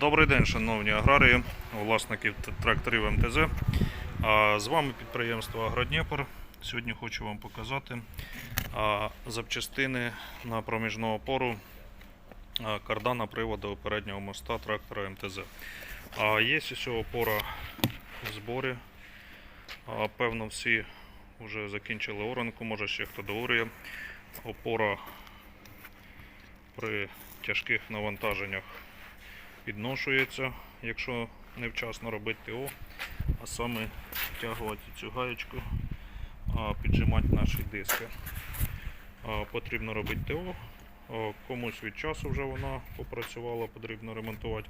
Добрий день, шановні аграрії, власники тракторів МТЗ. З вами підприємство Агродніпр. Сьогодні хочу вам показати запчастини на проміжну опору кардана приводу переднього моста трактора МТЗ. Є ось опора в зборі. Певно, всі вже закінчили оранку, може ще хто доорює. Опора при тяжких навантаженнях підношується, якщо невчасно робити ТО, а саме втягувати цю гаєчку, піджимати наші диски. Потрібно робити ТО. Комусь від часу вже вона попрацювала, потрібно ремонтувати.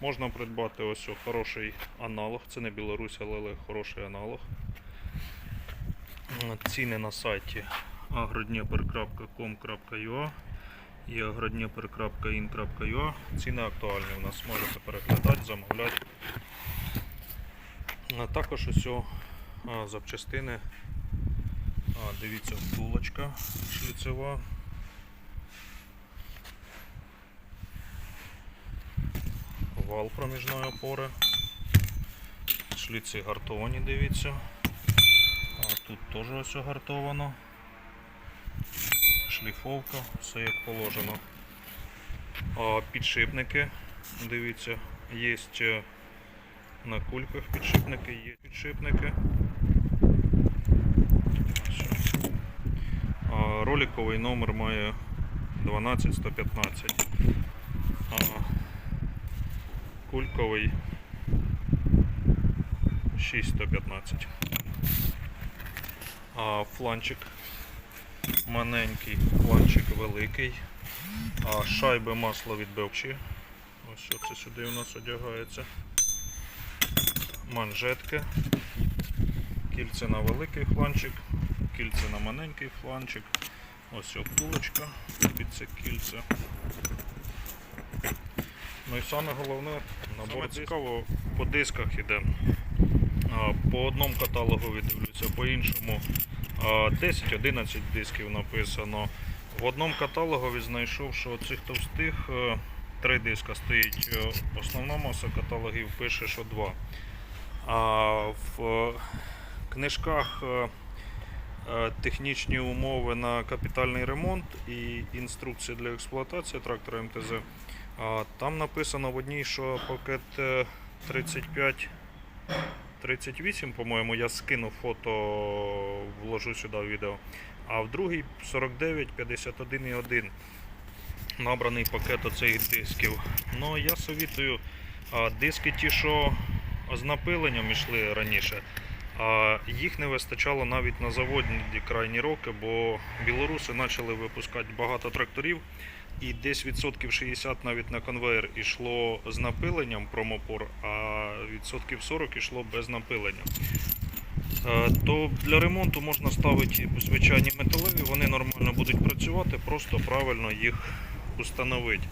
Можна придбати ось о, хороший аналог. Це не Білорусь, але хороший аналог. Ціни на сайті agrodnepr.com.ua і agrodnepr.in.ua. Ціни актуальні у нас можете переглядати, замовляти. А також о, запчастини. Дивіться, втулочка шліцева. Вал проміжної опори. Шліци гартовані, дивіться. Тут теж ось гартовано. Шліфовка, все як положено. Підшипники, дивіться, є на кульках підшипники, є підшипники. А, роликовий номер має 12115. А, кульковий 6115. А, фланчик маленький, фланчик великий. А шайби масловідбивчі. Ось що це сюди у нас одягається. Манжетки. Кільце на великий фланчик, кільце на маленький фланчик. Ось втулочка під це кільце. Ну і саме головне, набор цікаво, по дисках іде. По одному каталогу дивлюся, по іншому 10-11 дисків написано. В одному каталогові знайшов, що цих товстих е, три диска стоїть. Е, Основна маса каталогів пише, що два. А в е, книжках технічні умови на капітальний ремонт і інструкції для експлуатації трактора МТЗ. Там написано в одній, що пакет е, 35 38, по-моєму, я скину фото, вложу сюди в відео. А в другий 49, 51,1 набраний пакет оцих дисків. Ну, я совітую, диски ті, що з напиленням йшли раніше, а їх не вистачало навіть на заводні крайні роки, бо білоруси почали випускати багато тракторів. І десь відсотків 60 навіть на конвейер йшло з напиленням промопор, а відсотків 40 йшло без напилення. Е, То для ремонту можна ставити звичайні металеві, вони нормально будуть працювати, просто правильно їх установити.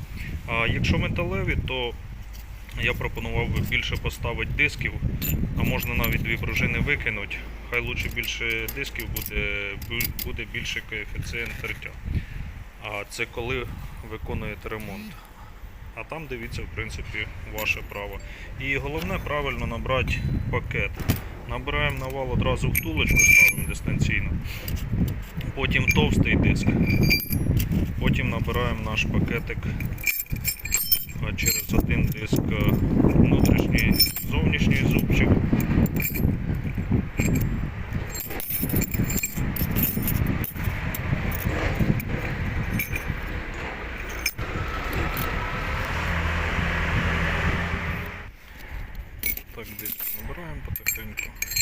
А якщо металеві, то я пропонував би більше поставити дисків, а можна навіть дві пружини викинути. Хай лучше більше дисків буде, бу- буде більше коефіцієнт тертя. А це коли виконуєте ремонт. А там дивіться, в принципі, ваше право. І головне правильно набрати пакет. Набираємо на вал одразу втулочку, ставимо дистанційно. Потім товстий диск. Потім набираємо наш пакетик через один диск е, внутрішній зовнішній зубчик. Так, диск набираємо потихеньку.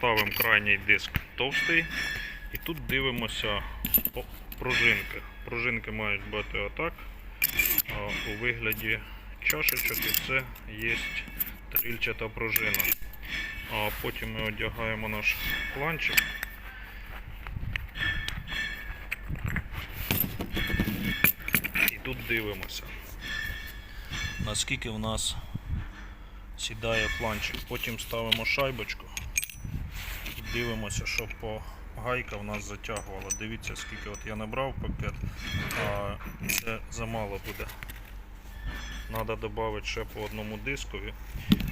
Ставимо крайній диск товстий. І тут дивимося по пружинки. Пружинки мають бути отак, у вигляді чашечок і це є стрільчата пружина. А потім ми одягаємо наш планчик. І тут дивимося, наскільки в нас сідає планчик. Потім ставимо шайбочку дивимося, щоб по гайка в нас затягувала. Дивіться, скільки от я набрав пакет, а це замало буде. Треба додати ще по одному дискові,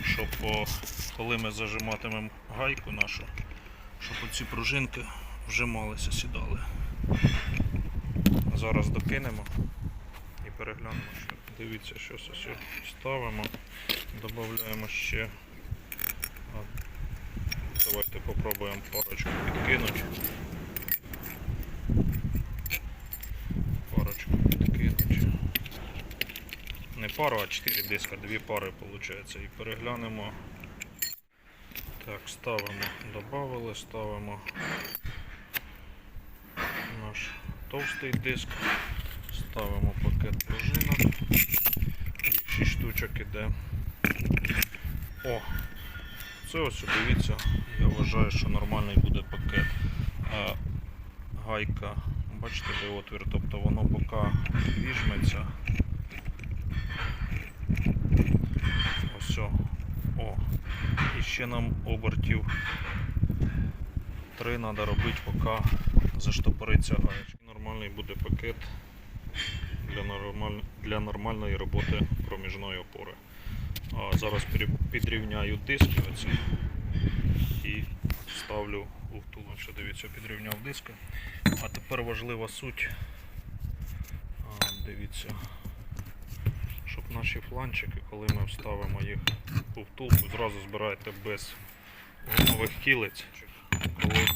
щоб по, коли ми зажиматимемо гайку нашу, щоб оці пружинки вжималися, сідали. Зараз докинемо і переглянемо. Що. Дивіться, що ставимо, додаємо ще. Давайте попробуємо парочку підкинути. Парочку підкинути. Не пару, а 4 диска, дві пари виходить. І переглянемо. Так, ставимо, додали, ставимо наш товстий диск, ставимо пакет пружинок. Їх 6 штучок іде. О! Це ось дивіться, я вважаю, що нормальний буде пакет. А, гайка, бачите, де отвір, тобто воно поки віжметься. Ось. о. І ще нам обертів 3 треба робити, поки заштопориться гаєчка. Нормальний буде пакет для, нормаль... для нормальної роботи проміжної опори. Зараз підрівняю диски оці і ставлю у втулок. Дивіться, підрівняв диски. А тепер важлива суть. Дивіться, щоб наші фланчики, коли ми вставимо їх у втулку, зразу збираєте без гумових кілиць. Коли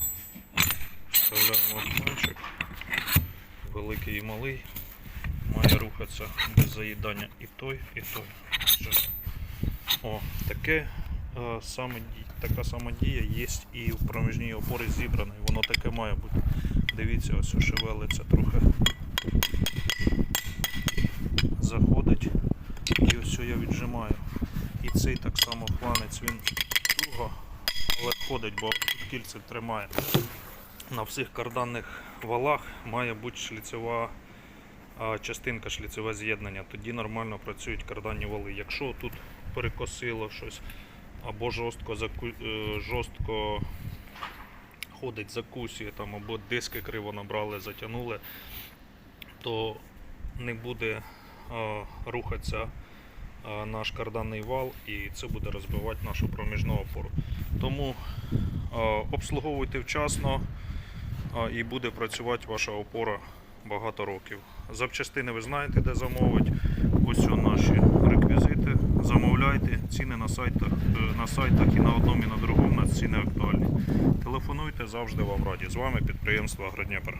вставляємо фланчик, великий і малий, має рухатися без заїдання і той, і той. О, таке, е, саме, така сама дія є і в проміжній опорі зібраної. Воно таке має бути. Дивіться, ось шевелиться трохи. Заходить і ось я віджимаю. І цей так само фланець, він туго, але ходить, бо кільце тримає. На всіх карданних валах має бути шліцева частинка шліцеве з'єднання, тоді нормально працюють карданні вали. Якщо тут перекосило щось або жорстко, заку... е, жорстко ходить закусює там, або диски криво набрали, затягнули, то не буде а, рухатися а, наш карданний вал і це буде розбивати нашу проміжну опору. Тому а, обслуговуйте вчасно а, і буде працювати ваша опора багато років. Запчастини ви знаєте, де замовити. Ось наші реквізити. Замовляйте. Ціни на сайтах, е, на сайтах і на одному, і на другому на ціни актуальні. Телефонуйте, завжди вам раді. З вами підприємство Агродніпр.